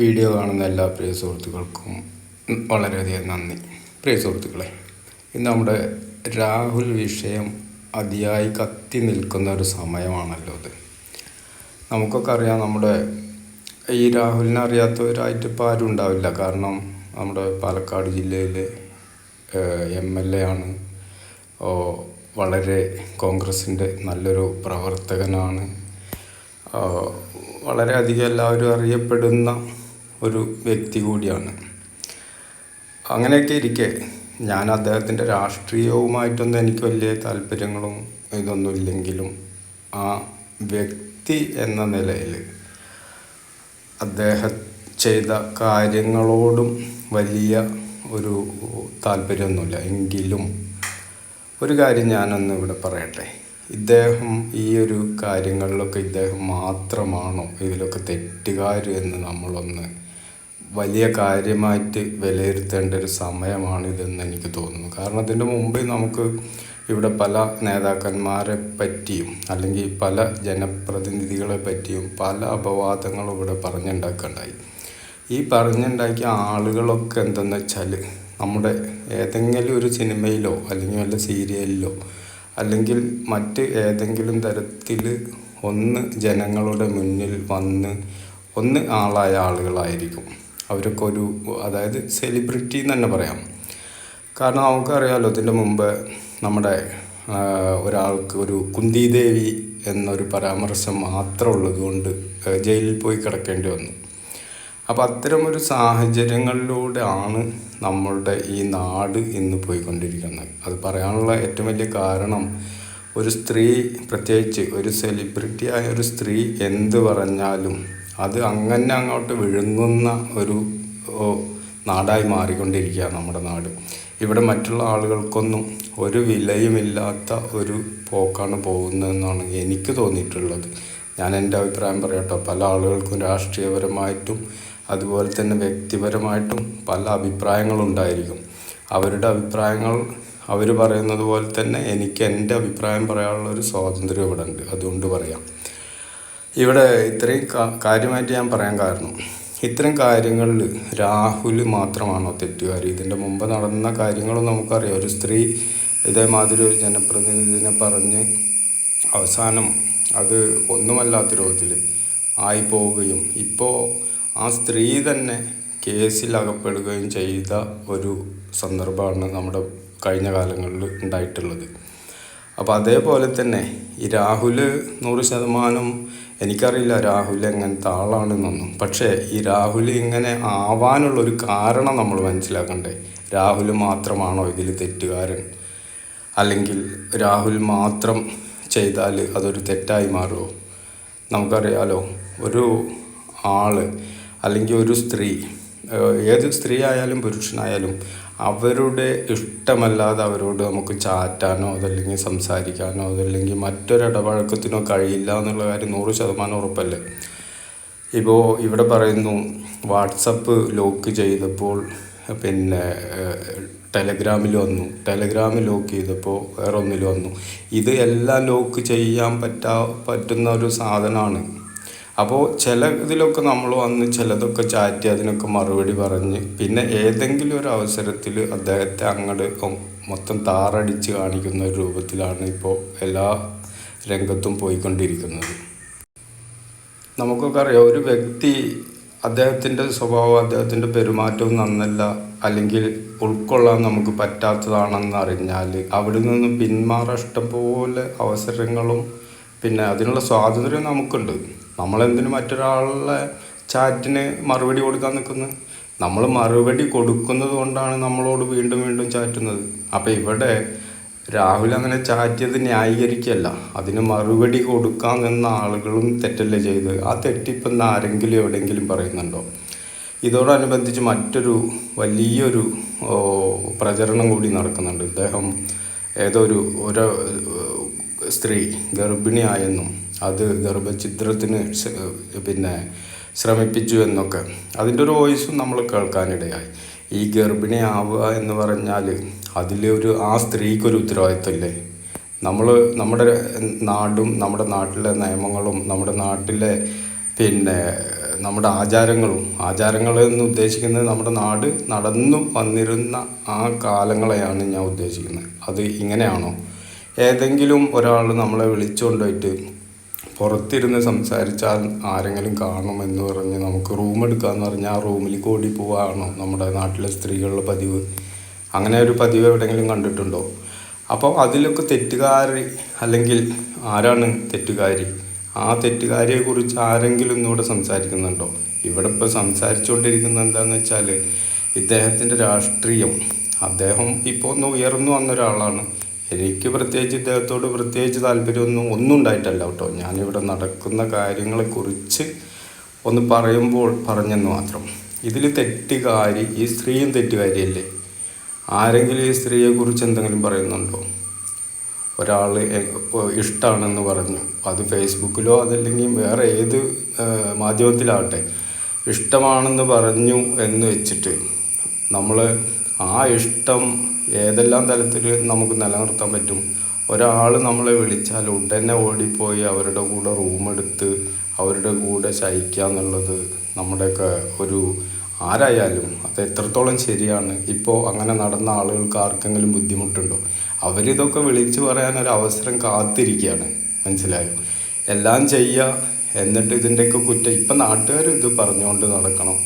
Video കാണുന്ന എല്ലാ പ്രിയ സുഹൃത്തുക്കൾക്കും വളരെയധികം നന്ദി. പ്രിയ സുഹൃത്തുക്കളെ ഇന്ന് നമ്മുടെ രാഹുൽ വിഷയം അതിയായി കത്തി നിൽക്കുന്ന ഒരു സമയമാണല്ലോ ഇത്. നമുക്കൊക്കെ അറിയാം നമ്മുടെ ഈ രാഹുലിനെ അറിയാത്തവരായിട്ട് ഇപ്പോൾ ആരും ഉണ്ടാവില്ല. കാരണം നമ്മുടെ പാലക്കാട് ജില്ലയിലെ എം എൽ എ ആണ്. വളരെ കോൺഗ്രസിന്റെ നല്ലൊരു പ്രവർത്തകനാണ്. വളരെയധികം എല്ലാവരും അറിയപ്പെടുന്ന ഒരു വ്യക്തി കൂടിയാണ്. അങ്ങനെയൊക്കെ ഇരിക്കെ ഞാൻ അദ്ദേഹത്തിന്റെ രാഷ്ട്രീയവുമായിട്ടൊന്നും എനിക്ക് വലിയ താല്പര്യങ്ങളും ഇതൊന്നും ഇല്ലെങ്കിലും ആ വ്യക്തി എന്ന നിലയിൽ അദ്ദേഹം ചെയ്ത കാര്യങ്ങളോടും വലിയ ഒരു താല്പര്യമൊന്നുമില്ല. എങ്കിലും ഒരു കാര്യം ഞാനൊന്ന് ഇവിടെ പറയട്ടെ. ഇദ്ദേഹം ഈ ഒരു കാര്യങ്ങളിലൊക്കെ ഇദ്ദേഹം മാത്രമാണോ ഇതിലൊക്കെ തെറ്റുകാർ എന്ന് നമ്മളൊന്ന് വലിയ കാര്യമായിട്ട് വിലയിരുത്തേണ്ട ഒരു സമയമാണിതെന്ന് എനിക്ക് തോന്നുന്നു. കാരണം അതിന്റെ മുമ്പേ നമുക്ക് ഇവിടെ പല നേതാക്കന്മാരെ പറ്റിയും അല്ലെങ്കിൽ പല ജനപ്രതിനിധികളെ പറ്റിയും പല അപവാദങ്ങളും ഇവിടെ പറഞ്ഞുണ്ടാക്കുകയുണ്ടായി. ഈ പറഞ്ഞുണ്ടാക്കിയ ആളുകളൊക്കെ എന്തെന്ന് വെച്ചാൽ നമ്മുടെ ഏതെങ്കിലും ഒരു സിനിമയിലോ അല്ലെങ്കിൽ വല്ല സീരിയലിലോ അല്ലെങ്കിൽ മറ്റ് ഏതെങ്കിലും തരത്തിൽ ഒന്ന് ജനങ്ങളുടെ മുന്നിൽ വന്ന് ഒന്ന് ആളായ ആളുകളായിരിക്കും. അവരൊക്കെ ഒരു അതായത് സെലിബ്രിറ്റി എന്ന് തന്നെ പറയാം. കാരണം നമുക്കറിയാമല്ലോ ഇതിന്റെ മുമ്പ് നമ്മുടെ ഒരാൾക്ക് ഒരു കുന്തിദേവി എന്നൊരു പരാമർശം മാത്രം ഉള്ളതുകൊണ്ട് ജയിലിൽ പോയി കിടക്കേണ്ടി വന്നു. അപ്പോൾ അത്തരം ഒരു സാഹചര്യങ്ങളിലൂടെ ആണ് നമ്മളുടെ ഈ നാട് ഇന്ന് പോയിക്കൊണ്ടിരിക്കുന്നത്. അത് പറയാനുള്ള ഏറ്റവും വലിയ കാരണം ഒരു സ്ത്രീ പ്രത്യേകിച്ച് ഒരു സെലിബ്രിറ്റിയായ ഒരു സ്ത്രീ എന്ത് പറഞ്ഞാലും അത് അങ്ങനെ അങ്ങോട്ട് വിഴുങ്ങുന്ന ഒരു നാടായി മാറിക്കൊണ്ടിരിക്കുകയാണ് നമ്മുടെ നാട്. ഇവിടെ മറ്റുള്ള ആളുകൾക്കൊന്നും ഒരു വിലയുമില്ലാത്ത ഒരു പോക്കാണ് പോകുന്നതെന്നാണ് എനിക്ക് തോന്നിയിട്ടുള്ളത്. ഞാൻ എന്റെ അഭിപ്രായം പറയട്ടോ പല ആളുകൾക്കും രാഷ്ട്രീയപരമായിട്ടും അതുപോലെ തന്നെ വ്യക്തിപരമായിട്ടും പല അഭിപ്രായങ്ങളുണ്ടായിരിക്കും. അവരുടെ അഭിപ്രായങ്ങൾ അവർ പറയുന്നത് പോലെ തന്നെ എനിക്ക് എന്റെ അഭിപ്രായം പറയാനുള്ള ഒരു സ്വാതന്ത്ര്യം ഇവിടെ ഉണ്ട് അതുകൊണ്ട് പറയാം. ഇവിടെ ഇത്രയും കാര്യമായിട്ട് ഞാൻ പറയാൻ കാരണം ഇത്തരം കാര്യങ്ങളിൽ രാഹുൽ മാത്രമാണോ തെറ്റുകാർ ഇതിന്റെ മുമ്പ് നടന്ന കാര്യങ്ങളും നമുക്കറിയാം. ഒരു സ്ത്രീ ഇതേമാതിരി ഒരു ജനപ്രതിനിധിനെ പറഞ്ഞ് അവസാനം അത് ഒന്നുമല്ലാത്ത രൂപത്തിൽ ആയി പോവുകയും ഇപ്പോൾ ആ സ്ത്രീ തന്നെ കേസിൽ അകപ്പെടുകയും ചെയ്ത ഒരു സന്ദർഭമാണ് നമ്മുടെ കഴിഞ്ഞ കാലങ്ങളിൽ ഉണ്ടായിട്ടുള്ളത്. അപ്പോൾ അതേപോലെ തന്നെ ഈ രാഹുൽ നൂറ് ശതമാനം എനിക്കറിയില്ല രാഹുൽ എങ്ങനത്തെ ആളാണെന്നൊന്നും. പക്ഷേ ഈ രാഹുൽ ഇങ്ങനെ ആവാനുള്ള ഒരു കാരണം നമ്മൾ മനസ്സിലാക്കണ്ടേ. രാഹുൽ മാത്രമാണോ ഇതിൽ തെറ്റുകാരൻ? അല്ലെങ്കിൽ രാഹുൽ മാത്രം ചെയ്താൽ അതൊരു തെറ്റായി മാറുമോ നമുക്കറിയാലോ ഒരു ആൾ അല്ലെങ്കിൽ ഒരു സ്ത്രീ ഏത് സ്ത്രീ ആയാലും പുരുഷനായാലും അവരുടെ ഇഷ്ടമല്ലാതെ അവരോട് നമുക്ക് ചാറ്റാനോ അതല്ലെങ്കിൽ സംസാരിക്കാനോ അതല്ലെങ്കിൽ മറ്റൊരിടപഴക്കത്തിനോ കഴിയില്ല എന്നുള്ള കാര്യം നൂറ് ശതമാനം ഉറപ്പല്ലേ? ഇപ്പോൾ ഇവിടെ പറയുന്നു വാട്സപ്പ് ലോക്ക് ചെയ്തപ്പോൾ പിന്നെ ടെലഗ്രാമിൽ വന്നു. ടെലഗ്രാമിൽ ലോക്ക് ചെയ്തപ്പോൾ വേറെ ഒന്നിൽ വന്നു. ഇത് എല്ലാം ലോക്ക് ചെയ്യാൻ പറ്റാ പറ്റുന്ന ഒരു സാധനമാണ്. അപ്പോൾ ചില ഇതിലൊക്കെ നമ്മൾ വന്ന് ചിലതൊക്കെ ചാറ്റി അതിനൊക്കെ മറുപടി പറഞ്ഞ് പിന്നെ ഏതെങ്കിലും ഒരു അവസരത്തിൽ അദ്ദേഹത്തെ അങ്ങോട്ട് മൊത്തം താറടിച്ച് കാണിക്കുന്ന ഒരു രൂപത്തിലാണ് ഇപ്പോൾ എല്ലാ രംഗത്തും പോയിക്കൊണ്ടിരിക്കുന്നത്. നമുക്കൊക്കെ അറിയാം ഒരു വ്യക്തി അദ്ദേഹത്തിന്റെ സ്വഭാവം അദ്ദേഹത്തിന്റെ പെരുമാറ്റവും നന്നല്ല അല്ലെങ്കിൽ ഉൾക്കൊള്ളാൻ നമുക്ക് പറ്റാത്തതാണെന്ന് അറിഞ്ഞാൽ അവിടെ നിന്ന് പിന്മാറാൻ ഇഷ്ടംപോലെ അവസരങ്ങളും പിന്നെ അതിനുള്ള സ്വാതന്ത്ര്യം നമുക്കുണ്ട്. നമ്മളെന്തിനു മറ്റൊരാളുടെ ചാറ്റിന് മറുപടി കൊടുക്കാൻ നിൽക്കുന്നത്? നമ്മൾ മറുപടി കൊടുക്കുന്നത് കൊണ്ടാണ് നമ്മളോട് വീണ്ടും വീണ്ടും ചാറ്റുന്നത്. അപ്പോൾ ഇവിടെ രാഹുൽ അങ്ങനെ ചാറ്റിയത് ന്യായീകരിക്കല്ല അതിന് മറുപടി കൊടുക്കാൻ നിന്ന ആളുകളും തെറ്റല്ലേ ചെയ്ത്? ആ തെറ്റിപ്പെന്ന് ആരെങ്കിലും എവിടെയെങ്കിലും പറയുന്നുണ്ടോ? ഇതോടനുബന്ധിച്ച് മറ്റൊരു വലിയൊരു പ്രചരണം കൂടി നടക്കുന്നുണ്ട്. ഇദ്ദേഹം ഏതോ ഒരു ഒരു സ്ത്രീ ഗർഭിണിയായെന്നും അത് ഗർഭഛിദ്രത്തിന് പിന്നെ ശ്രമിപ്പിച്ചു എന്നൊക്കെ. അതിന്റെ ഒരു വോയിസും നമ്മൾ കേൾക്കാനിടയായി. ഈ ഗർഭിണി ആവുക എന്ന് പറഞ്ഞാൽ അതിലൊരു ആ സ്ത്രീക്കൊരു ഉത്തരവാദിത്വമില്ലേ നമ്മൾ നമ്മുടെ നാടും നമ്മുടെ നാട്ടിലെ നിയമങ്ങളും നമ്മുടെ നാട്ടിലെ പിന്നെ നമ്മുടെ ആചാരങ്ങളും ആചാരങ്ങൾ എന്ന് ഉദ്ദേശിക്കുന്നത് നമ്മുടെ നാട് നടന്നു വന്നിരുന്ന ആ കാലങ്ങളെയാണ് ഞാൻ ഉദ്ദേശിക്കുന്നത്. അത് ഇങ്ങനെയാണോ? ഏതെങ്കിലും ഒരാൾ നമ്മളെ വിളിച്ചുകൊണ്ടുപോയിട്ട് പുറത്തിരുന്ന് സംസാരിച്ചാൽ ആരെങ്കിലും കാണും എന്ന് പറഞ്ഞ് നമുക്ക് റൂം എടുക്കാമെന്ന് പറഞ്ഞാൽ ആ റൂമിലേക്ക് ഓടി പോവാണോ നമ്മുടെ നാട്ടിലെ സ്ത്രീകളുടെ പതിവ്? അങ്ങനെ ഒരു പതിവ് എവിടെയെങ്കിലും കണ്ടിട്ടുണ്ടോ? അപ്പോൾ അതിലൊക്കെ തെറ്റുകാരി അല്ലെങ്കിൽ ആരാണ് തെറ്റുകാരി? ആ തെറ്റുകാരിയെ കുറിച്ച് ആരെങ്കിലും ഇന്നിവിടെ സംസാരിക്കുന്നുണ്ടോ? ഇവിടെ ഇപ്പോൾ സംസാരിച്ചുകൊണ്ടിരിക്കുന്നത് എന്താണെന്ന് വെച്ചാൽ ഇദ്ദേഹത്തിന്റെ രാഷ്ട്രീയം. അദ്ദേഹം ഇപ്പോൾ ഒന്ന് ഉയർന്നു വന്ന ഒരാളാണ്. എനിക്ക് പ്രത്യേകിച്ച് ഇദ്ദേഹത്തോട് പ്രത്യേകിച്ച് താല്പര്യമൊന്നും ഒന്നും ഉണ്ടായിട്ടല്ല കേട്ടോ. ഞാനിവിടെ നടക്കുന്ന കാര്യങ്ങളെക്കുറിച്ച് ഒന്ന് പറയുമ്പോൾ പറഞ്ഞെന്ന് മാത്രം. ഇതിൽ തെറ്റുകാരി ഈ സ്ത്രീയും തെറ്റുകാരിയല്ലേ? ആരെങ്കിലും ഈ സ്ത്രീയെക്കുറിച്ച് എന്തെങ്കിലും പറയുന്നുണ്ടോ? ഒരാൾ ഇഷ്ടമാണെന്ന് പറഞ്ഞു. അത് ഫേസ്ബുക്കിലോ അതല്ലെങ്കിൽ വേറെ ഏത് മാധ്യമത്തിലാവട്ടെ ഇഷ്ടമാണെന്ന് പറഞ്ഞു എന്ന് വെച്ചിട്ട് നമ്മൾ ആ ഇഷ്ടം ഏതെല്ലാം തലത്തിൽ നമുക്ക് നിലനിർത്താൻ പറ്റും? ഒരാൾ നമ്മളെ വിളിച്ചാൽ ഉടനെ ഓടിപ്പോയി അവരുടെ കൂടെ റൂമെടുത്ത് അവരുടെ കൂടെ ശയിക്കുക എന്നുള്ളത് നമ്മുടെയൊക്കെ ഒരു ആരായാലും അത് എത്രത്തോളം ശരിയാണ്? ഇപ്പോൾ അങ്ങനെ നടന്ന ആളുകൾക്ക് ആർക്കെങ്കിലും ബുദ്ധിമുട്ടുണ്ടോ? അവരിതൊക്കെ വിളിച്ചു പറയാനൊരു അവസരം കാത്തിരിക്കുകയാണ്. മനസ്സിലായോ? എല്ലാം ചെയ്യുക എന്നിട്ട് ഇതിന്റെയൊക്കെ കുറ്റം. ഇപ്പം നാട്ടുകാർ ഇത് പറഞ്ഞുകൊണ്ട് നടക്കണം.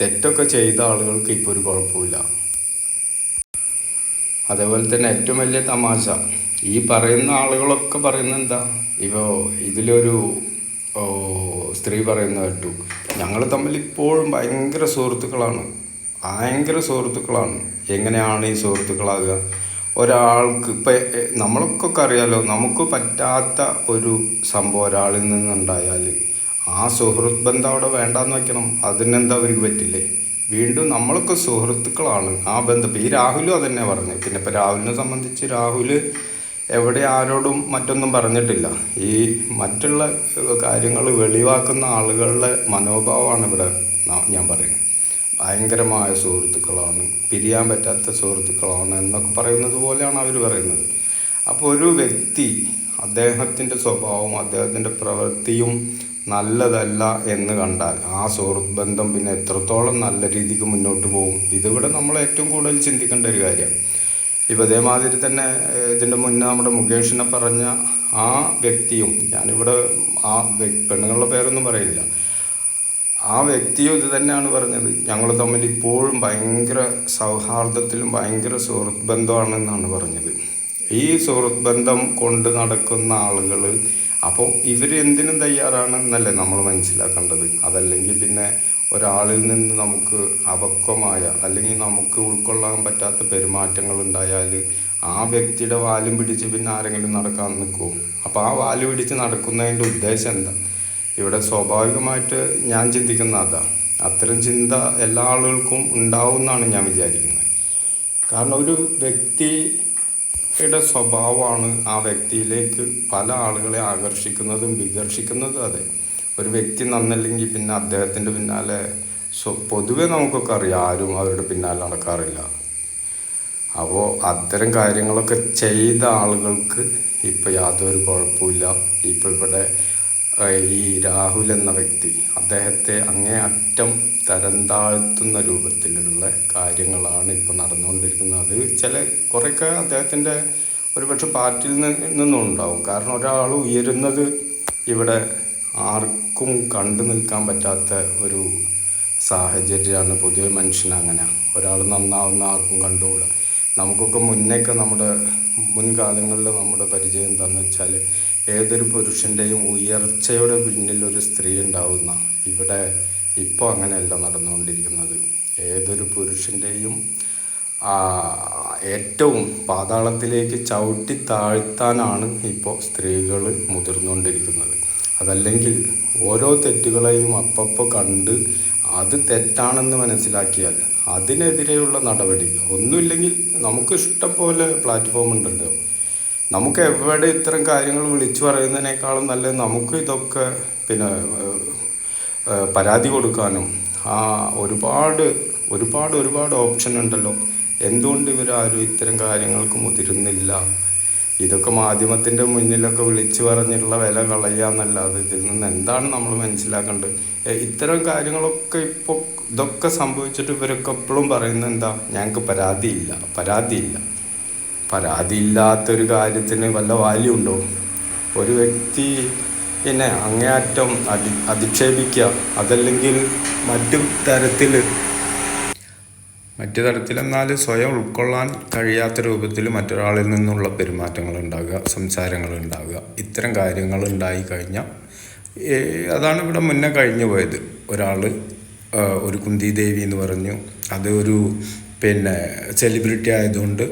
തെറ്റൊക്കെ ചെയ്ത ആളുകൾക്ക് ഇപ്പോൾ ഒരു കുഴപ്പമില്ല അതേപോലെ തന്നെ ഏറ്റവും വലിയ തമാശ. ഈ പറയുന്ന ആളുകളൊക്കെ പറയുന്ന എന്താ? ഇപ്പോൾ ഇതിലൊരു സ്ത്രീ പറയുന്ന കേട്ടു. ഞങ്ങൾ തമ്മിൽ ഇപ്പോഴും ഭയങ്കര സുഹൃത്തുക്കളാണ്. ഭയങ്കര സുഹൃത്തുക്കളാണ്. എങ്ങനെയാണ് ഈ സുഹൃത്തുക്കളാകുക? ഒരാൾക്ക് ഇപ്പം നമ്മളൊക്കെ അറിയാലോ നമുക്ക് പറ്റാത്ത ഒരു സംഭവം ഒരാളിൽ നിന്നുണ്ടായാൽ ആ സുഹൃത്ത് ബന്ധം അവിടെ വേണ്ടാന്ന് വയ്ക്കണം അതിനെന്താ അവർക്ക് പറ്റില്ലേ? വീണ്ടും നമ്മളൊക്കെ സുഹൃത്തുക്കളാണ്. ആ ബന്ധം ഈ രാഹുലും അതന്നെ പറഞ്ഞു. പിന്നെ ഇപ്പം രാഹുലിനെ സംബന്ധിച്ച് രാഹുൽ എവിടെ ആരോടും മറ്റൊന്നും പറഞ്ഞിട്ടില്ല. ഈ മറ്റുള്ള കാര്യങ്ങൾ വെളിവാക്കുന്ന ആളുകളുടെ മനോഭാവമാണ് ഇവിടെ ഞാൻ പറയുന്നത്. ഭയങ്കരമായ സുഹൃത്തുക്കളാണ്. പിരിയാൻ പറ്റാത്ത സുഹൃത്തുക്കളാണ് എന്നൊക്കെ പറയുന്നത് പോലെയാണ് അവർ പറയുന്നത്. അപ്പോൾ ഒരു വ്യക്തി അദ്ദേഹത്തിന്റെ സ്വഭാവവും അദ്ദേഹത്തിന്റെ പ്രവൃത്തിയും നല്ലതല്ല എന്ന് കണ്ടാൽ ആ സുഹൃത്ത് ബന്ധം പിന്നെ എത്രത്തോളം നല്ല രീതിക്ക് മുന്നോട്ട് പോകും ഇതിവിടെ നമ്മൾ ഏറ്റവും കൂടുതൽ ചിന്തിക്കേണ്ട ഒരു കാര്യമാണ് ഇപ്പം അതേമാതിരി തന്നെ ഇതിന്റെ മുന്നേ നമ്മുടെ മുകേഷിനെ പറഞ്ഞ ആ വ്യക്തിയും ഞാനിവിടെ ആ പെണ്ണുങ്ങളുടെ പേരൊന്നും പറയില്ല ആ വ്യക്തിയും ഇത് തന്നെയാണ് പറഞ്ഞത്. ഞങ്ങൾ തമ്മിൽ ഇപ്പോഴും ഭയങ്കര സൗഹാർദ്ദത്തിലും ഭയങ്കര സുഹൃത്ത് ബന്ധമാണെന്നാണ് പറഞ്ഞത്. ഈ സുഹൃത്ത് ബന്ധം കൊണ്ട് നടക്കുന്ന ആളുകൾ അപ്പോൾ ഇവർ എന്തിനും തയ്യാറാണ് എന്നല്ലേ നമ്മൾ മനസ്സിലാക്കേണ്ടത്. അതല്ലെങ്കിൽ പിന്നെ ഒരാളിൽ നിന്ന് നമുക്ക് അപക്വമായ അല്ലെങ്കിൽ നമുക്ക് ഉൾക്കൊള്ളാൻ പറ്റാത്ത പെരുമാറ്റങ്ങൾ ഉണ്ടായാൽ ആ വ്യക്തിയുടെ വാലും പിടിച്ച് പിന്നെ ആരെങ്കിലും നടക്കാൻ നിൽക്കുമോ അപ്പോൾ ആ വാൽ പിടിച്ച് നടക്കുന്നതിന്റെ ഉദ്ദേശം എന്താ? ഇവിടെ സ്വാഭാവികമായിട്ട് ഞാൻ ചിന്തിക്കുന്ന അതാ. അത്തരം ചിന്ത എല്ലാ ആളുകൾക്കും ഉണ്ടാവും എന്നാണ് ഞാൻ വിചാരിക്കുന്നത്. കാരണം ഒരു വ്യക്തിയുടെ സ്വഭാവമാണ് ആ വ്യക്തിയിലേക്ക് പല ആളുകളെ ആകർഷിക്കുന്നതും വികർഷിക്കുന്നതും അതെ. ഒരു വ്യക്തി നന്നല്ലെങ്കിൽ പിന്നെ അദ്ദേഹത്തിന്റെ പിന്നാലെ സ്വ- പൊതുവെ നമുക്കൊക്കെ അറിയാം ആരും അവരുടെ പിന്നാലെ നടക്കാറില്ല. അപ്പോൾ അത്തരം കാര്യങ്ങളൊക്കെ ചെയ്ത ആളുകൾക്ക് ഇപ്പോൾ യാതൊരു കുഴപ്പമില്ല ഇപ്പോൾ ഇവിടെ ഈ രാഹുൽ എന്ന വ്യക്തി അദ്ദേഹത്തെ അങ്ങേ അറ്റം തരം താഴ്ത്തുന്ന രൂപത്തിലുള്ള കാര്യങ്ങളാണ് ഇപ്പോൾ നടന്നുകൊണ്ടിരിക്കുന്നത്. അത് ചില കുറേയൊക്കെ അദ്ദേഹത്തിന്റെ ഒരുപക്ഷെ പാർട്ടിയിൽ നിന്ന് ഉണ്ടാവും കാരണം ഒരാൾ ഉയരുന്നത് ഇവിടെ ആർക്കും കണ്ടു നിൽക്കാൻ പറ്റാത്ത ഒരു സാഹചര്യമാണ്. പൊതുവെ മനുഷ്യനങ്ങനെ. ഒരാൾ നന്നാവുന്ന ആർക്കും കണ്ടുകൂടാ. നമുക്കൊക്കെ മുന്നേക്കെ നമ്മുടെ മുൻകാലങ്ങളിൽ നമ്മുടെ പരിചയം എന്താണെന്ന് വെച്ചാൽ ഏതൊരു പുരുഷന്റെയും ഉയർച്ചയുടെ പിന്നിൽ ഒരു സ്ത്രീ ഉണ്ടാവുന്ന ഇവിടെ ഇപ്പോൾ അങ്ങനെയല്ല നടന്നുകൊണ്ടിരിക്കുന്നത്. ഏതൊരു പുരുഷന്റെയും ഏറ്റവും പാതാളത്തിലേക്ക് ചവിട്ടി താഴ്ത്താനാണ് ഇപ്പോൾ സ്ത്രീകൾ മുതിർന്നുകൊണ്ടിരിക്കുന്നത്. അതല്ലെങ്കിൽ ഓരോ തെറ്റുകളെയും അപ്പപ്പോൾ കണ്ട് അത് തെറ്റാണെന്ന് മനസ്സിലാക്കിയാൽ അതിനെതിരെയുള്ള നടപടി. ഒന്നുമില്ലെങ്കിൽ നമുക്ക് ഇഷ്ടം പോലെ പ്ലാറ്റ്ഫോം ഉണ്ടല്ലോ. നമുക്ക് എവിടെ ഇത്തരം കാര്യങ്ങൾ വിളിച്ചു പറയുന്നതിനേക്കാളും നല്ലത് നമുക്ക് ഇതൊക്കെ പിന്നെ പരാതി കൊടുക്കാനും ആ ഒരുപാട് ഒരുപാട് ഒരുപാട് ഓപ്ഷൻ ഉണ്ടല്ലോ. എന്തുകൊണ്ട് ഇവരാരും ഇത്തരം കാര്യങ്ങൾക്ക് മുതിരുന്നില്ല? ഇതൊക്കെ മാധ്യമത്തിന്റെ മുന്നിലൊക്കെ വിളിച്ചു പറഞ്ഞുള്ള വില കളയാന്നല്ലാതെ ഇതിൽ നിന്ന് എന്താണ് നമ്മൾ മനസ്സിലാക്കേണ്ടത്? ഇത്തരം കാര്യങ്ങളൊക്കെ ഇപ്പോൾ ഇതൊക്കെ സംഭവിച്ചിട്ട് ഇവരൊക്കെ എപ്പോഴും പറയുന്നത് എന്താ? ഞങ്ങൾക്ക് പരാതിയില്ല പരാതിയില്ല. പരാതിയില്ലാത്തൊരു കാര്യത്തിന് വല്ല വാല്യൂ ഉണ്ടോ? ഒരു വ്യക്തി പിന്നെ അങ്ങേയറ്റം അധി അധിക്ഷേപിക്കുക അതല്ലെങ്കിൽ മറ്റു തരത്തിൽ മറ്റു തരത്തിലെന്നാൽ സ്വയം ഉൾക്കൊള്ളാൻ കഴിയാത്ത രൂപത്തിൽ മറ്റൊരാളിൽ നിന്നുള്ള പെരുമാറ്റങ്ങൾ ഉണ്ടാകുക സംസാരങ്ങൾ ഉണ്ടാകുക ഇത്തരം കാര്യങ്ങൾ ഉണ്ടായി കഴിഞ്ഞാൽ അതാണ് ഇവിടെ മുന്നേ കഴിഞ്ഞു പോയത്. ഒരാൾ ഒരു കുന്തി ദേവി എന്ന് പറഞ്ഞു. അത് ഒരു പിന്നെ സെലിബ്രിറ്റി ആയതുകൊണ്ട്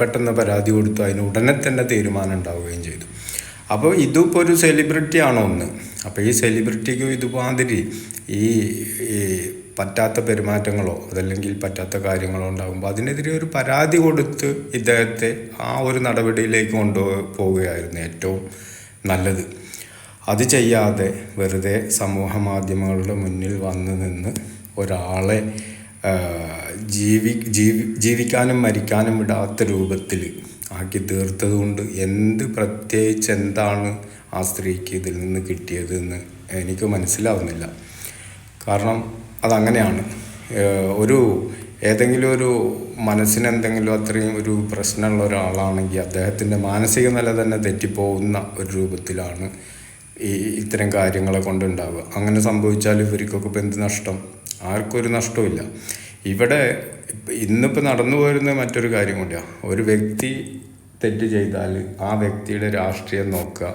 പെട്ടെന്ന് പരാതി കൊടുത്തു. അതിന് ഉടനെ തന്നെ തീരുമാനം ഉണ്ടാവുകയും ചെയ്തു. അപ്പോൾ ഇതിപ്പോൾ ഒരു സെലിബ്രിറ്റി ആണോ ഒന്ന്? അപ്പോൾ ഈ സെലിബ്രിറ്റിക്കും ഇതുമാതിരി ഈ പറ്റാത്ത പെരുമാറ്റങ്ങളോ അതല്ലെങ്കിൽ പറ്റാത്ത കാര്യങ്ങളോ ഉണ്ടാകുമ്പോൾ അതിനെതിരെ ഒരു പരാതി കൊടുത്ത് ഇദ്ദേഹത്തെ ആ ഒരു നടപടിയിലേക്ക് കൊണ്ടുപോവുകയായിരുന്നു ഏറ്റവും നല്ലത്. അത് ചെയ്യാതെ വെറുതെ സമൂഹ മാധ്യമങ്ങളുടെ മുന്നിൽ വന്ന് നിന്ന് ഒരാളെ ജീവി ജീവി ജീവിക്കാനും മരിക്കാനും വിടാത്ത രൂപത്തിൽ ആക്കി തീർത്തത് കൊണ്ട് എന്ത് പ്രത്യേകിച്ച് എന്താണ് ആ സ്ത്രീക്ക് ഇതിൽ നിന്ന് കിട്ടിയതെന്ന് എനിക്ക് മനസ്സിലാവുന്നില്ല. കാരണം അതങ്ങനെയാണ്. ഒരു ഏതെങ്കിലും ഒരു മനസ്സിന് എന്തെങ്കിലും അത്രയും ഒരു പ്രശ്നമുള്ള ഒരാളാണെങ്കിൽ അദ്ദേഹത്തിന്റെ മാനസിക നില തന്നെ തെറ്റിപ്പോകുന്ന ഒരു രൂപത്തിലാണ് ഈ ഇത്തരം കാര്യങ്ങളെ കൊണ്ടുണ്ടാവുക. അങ്ങനെ സംഭവിച്ചാൽ ഇവർക്കൊക്കെ ഇപ്പം എന്ത് നഷ്ടം? ആർക്കും ഒരു നഷ്ടമില്ല ഇവിടെ ഇന്നിപ്പോൾ നടന്നു പോരുന്ന മറ്റൊരു കാര്യം കൂടിയാണ് ഒരു വ്യക്തി തെറ്റ് ചെയ്താൽ ആ വ്യക്തിയുടെ രാഷ്ട്രീയം നോക്കുക.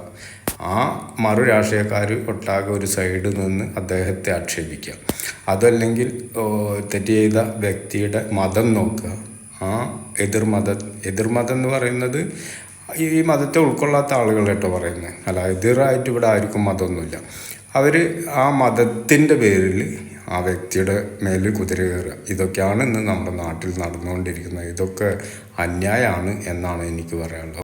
ആ മറു രാഷ്ട്രീയക്കാർ ഒട്ടാകെ ഒരു സൈഡിൽ നിന്ന് അദ്ദേഹത്തെ ആക്ഷേപിക്കുക. അതല്ലെങ്കിൽ തെറ്റ് ചെയ്ത വ്യക്തിയുടെ മതം നോക്കുക. ആ എതിർമത എതിർമതം എന്ന് പറയുന്നത് ഈ മതത്തെ ഉൾക്കൊള്ളാത്ത ആളുകൾ കേട്ടോ പറയുന്നത്. അല്ല എതിറായിട്ട് ഇവിടെ ആർക്കും മതമൊന്നുമില്ല. അവർ ആ മതത്തിന്റെ പേരിൽ ആ വ്യക്തിയുടെ മേൽ കുതിര കയറുക. ഇതൊക്കെയാണ് ഇന്ന് നമ്മുടെ നാട്ടിൽ നടന്നുകൊണ്ടിരിക്കുന്നത്. ഇതൊക്കെ അന്യായമാണ് എന്നാണ് എനിക്ക് പറയാനുള്ളത്.